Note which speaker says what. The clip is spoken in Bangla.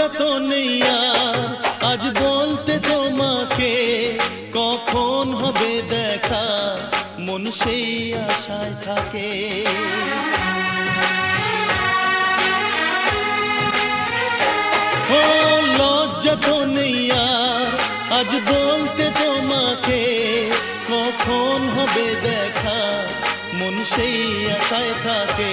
Speaker 1: লজ্জা তো নেই আর, আজ বলতে তোমাকে কখন হবে দেখা? মন সেই আশায় থাকে। আজ বলতে তোমাকে কখন হবে দেখা? মন সেই আশায় থাকে।